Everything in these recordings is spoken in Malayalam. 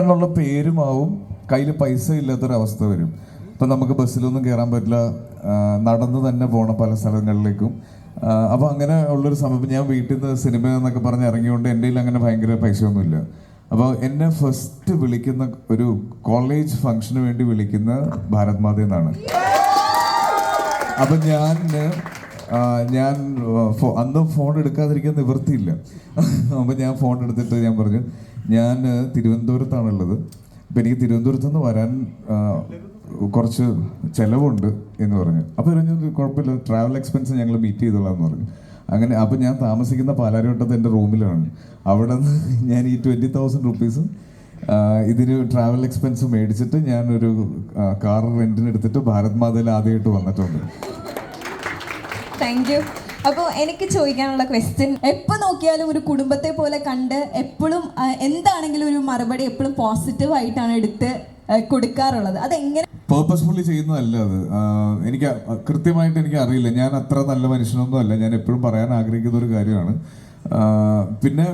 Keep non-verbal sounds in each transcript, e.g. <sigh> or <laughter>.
എന്നുള്ള പേരുമാവും. കയ്യിൽ പൈസ ഇല്ലാത്തൊരവസ്ഥ വരും. ഇപ്പം നമുക്ക് ബസ്സിലൊന്നും കയറാൻ പറ്റില്ല. നടന്ന് തന്നെ പോകണം പല സ്ഥലങ്ങളിലേക്കും. അപ്പോൾ അങ്ങനെ ഉള്ളൊരു സമയം. ഞാൻ വീട്ടിൽ നിന്ന് സിനിമ എന്നൊക്കെ പറഞ്ഞ് ഇറങ്ങിയോണ്ട് എന്റെ കയ്യിൽ അങ്ങനെ ഭയങ്കര പൈസയൊന്നുമില്ല. അപ്പോൾ എന്നെ ഫസ്റ്റ് വിളിക്കുന്ന ഒരു കോളേജ് ഫംഗ്ഷന് വേണ്ടി വിളിക്കുന്ന ഭാരത് മാതയെന്നാണ് അപ്പം ഞാൻ ഞാൻ അന്ന് ഫോൺ എടുക്കാതിരിക്കാൻ നിവൃത്തിയില്ല. അപ്പം ഞാൻ ഫോൺ എടുത്തിട്ട് ഞാൻ പറഞ്ഞു ഞാൻ തിരുവനന്തപുരത്താണുള്ളത്. അപ്പം എനിക്ക് തിരുവനന്തപുരത്ത് നിന്ന് വരാൻ കുറച്ച് ചിലവുണ്ട് എന്ന് പറഞ്ഞു. അപ്പോൾ പറഞ്ഞു കുഴപ്പമില്ല. ട്രാവൽ എക്സ്പെൻസ് ഞങ്ങൾ മീറ്റ് ചെയ്തോളാം എന്ന് പറഞ്ഞു. അങ്ങനെ അപ്പം ഞാൻ താമസിക്കുന്ന പാലാരിവട്ടത്ത് എന്റെ റൂമിലാണ്. അവിടെ നിന്ന് ഞാൻ ഈ ട്വന്റി തൗസൻഡ് റുപ്പീസ് ഇതിന് ട്രാവൽ എക്സ്പെൻസ് മേടിച്ചിട്ട് ഞാനൊരു കാർ റെന്റിന് എടുത്തിട്ട് ഭാരത് മാതയിൽ ആദ്യമായിട്ട് വന്നിട്ടുണ്ട്. താങ്ക് യു അപ്പോൾ എനിക്ക് ചോദിക്കാനുള്ള ക്വസ്റ്റ്യൻ എപ്പോൾ നോക്കിയാലും ഒരു കുടുംബത്തെ പോലെ കണ്ട് എപ്പോഴും എന്താണെങ്കിലും ഒരു മറുപടി എപ്പോഴും പോസിറ്റീവ് ആയിട്ടാണ് എടുത്ത് കൊടുക്കാറുള്ളത്. അതെങ്ങനെ പേർപ്പസ്ഫുള്ളി ചെയ്യുന്നതല്ല അത്. എനിക്ക് കൃത്യമായിട്ട് എനിക്ക് അറിയില്ല. ഞാൻ അത്ര നല്ല മനുഷ്യനൊന്നും അല്ല ഞാൻ എപ്പോഴും പറയാൻ ആഗ്രഹിക്കുന്ന ഒരു കാര്യമാണ്. പിന്നെ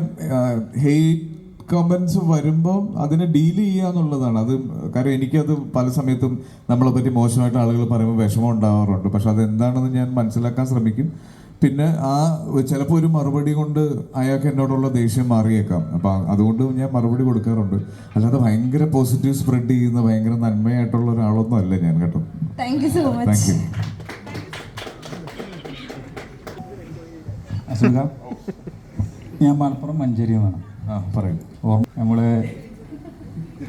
ഹെയ്റ്റ് കമൻസ് വരുമ്പോൾ അതിനെ ഡീൽ ചെയ്യുക എന്നുള്ളതാണ്. അത് കാര്യം എനിക്കത് പല സമയത്തും നമ്മളെ പറ്റി മോശമായിട്ട് ആളുകൾ പറയുമ്പോൾ വിഷമം ഉണ്ടാവാറുണ്ട്. പക്ഷെ അതെന്താണെന്ന് ഞാൻ മനസ്സിലാക്കാൻ ശ്രമിക്കും. പിന്നെ ആ ചിലപ്പോൾ ഒരു മറുപടി കൊണ്ട് അയാൾക്ക് എന്നോടുള്ള ദേഷ്യം മാറിയേക്കാം. അപ്പം അതുകൊണ്ട് ഞാൻ മറുപടി കൊടുക്കാറുണ്ട്. അല്ലാതെ ഭയങ്കര പോസിറ്റീവ് സ്പ്രെഡ് ചെയ്യുന്ന ഭയങ്കര നന്മയായിട്ടുള്ള ഒരാളൊന്നും അല്ല ഞാൻ കേട്ടോ. Thank you so thank much you അസുഖ? ഞാൻ മലപ്പുറം മഞ്ചേരിയുമാണ് ആ പറയൂ. നമ്മൾ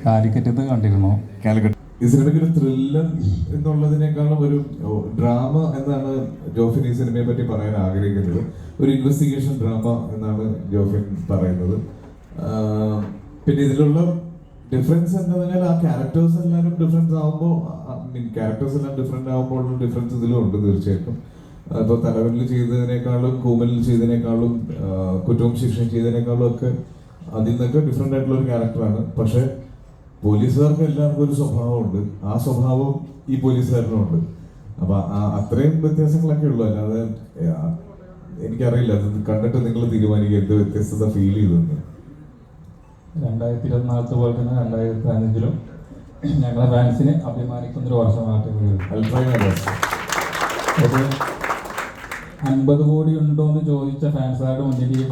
കാലിക്കറ്റത്ത് കണ്ടിരുന്നു. കാലിക്കറ്റ്. ഈ സിനിമയ്ക്ക് ഒരു ത്രില്ലർ എന്നുള്ളതിനേക്കാളും ഒരു ഡ്രാമ എന്നാണ് ജോഫിൻ ഈ സിനിമയെ പറ്റി പറയാൻ ആഗ്രഹിക്കുന്നത്. ഒരു ഇൻവെസ്റ്റിഗേഷൻ ഡ്രാമ എന്നാണ് ജോഫിൻ പറയുന്നത്. പിന്നെ ഇതിലുള്ള ഡിഫറൻസ് എന്താ ആ ക്യാരക്ടേഴ്സ് എല്ലാവരും ഡിഫറൻസ് ആകുമ്പോൾ മീൻ ക്യാരക്ടേഴ്സ് എല്ലാം ഡിഫറെന്റ് ആകുമ്പോൾ ഡിഫറൻസ് ഇതിലും ഉണ്ട് തീർച്ചയായിട്ടും. ഇപ്പോൾ തലവനിൽ ചെയ്തതിനേക്കാളും കൂമലിൽ ചെയ്തതിനേക്കാളും കുറ്റവും ശിക്ഷയും ചെയ്തതിനേക്കാളും ഒക്കെ അതിൽ നിന്നൊക്കെ ഡിഫറെന്റ് ആയിട്ടുള്ള ഒരു ക്യാരക്ടറാണ് പക്ഷേ പോലീസുകാർക്ക് എല്ലാവർക്കും ഒരു സ്വഭാവമുണ്ട്. ആ സ്വഭാവം ഈ പോലീസുകാരനും ഉണ്ട്. അപ്പൊ ആ- അത്രയും വ്യത്യാസങ്ങളൊക്കെ ഉള്ളു. അല്ലാതെ എനിക്കറിയില്ല. അത് കണ്ടിട്ട് നിങ്ങൾ തീരുമാനിക്കുക. എന്ത് വ്യത്യസ്തത ഫീൽ ചെയ്തെന്ന്. രണ്ടായിരത്തി ഇരുപത്തിനാലത്തെ പോലെ തന്നെ രണ്ടായിരത്തി പതിനഞ്ചിലും ഞങ്ങളെ ഫാൻസിനെ അഭിമാനിക്കുന്ന ഒരു വർഷമായിട്ട് ഒരു അൻപത് കോടി ഉണ്ടോ എന്ന് ചോദിച്ച ഫാൻസുകാരുടെ മുന്നിൽ ഈ <laughs>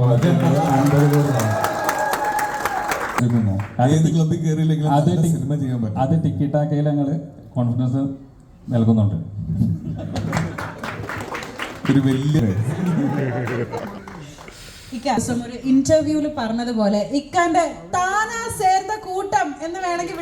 അൻപത് കോടിയാണ് അത് നല്ല ടി- സിനിമ ചെയ്യാൻ പറ്റും. അത് ടിക്കറ്റാക്കയിൽ ഞങ്ങൾ കോൺഫിഡൻസ് നൽകുന്നുണ്ട്. ഒരു വലിയ ഒരു ഇന്റർവ്യൂവിൽ പറഞ്ഞതുപോലെ ഇക്കാന്റെ താനാ സേർന്ന കൂട്ടം എന്ന് വേണമെങ്കിൽ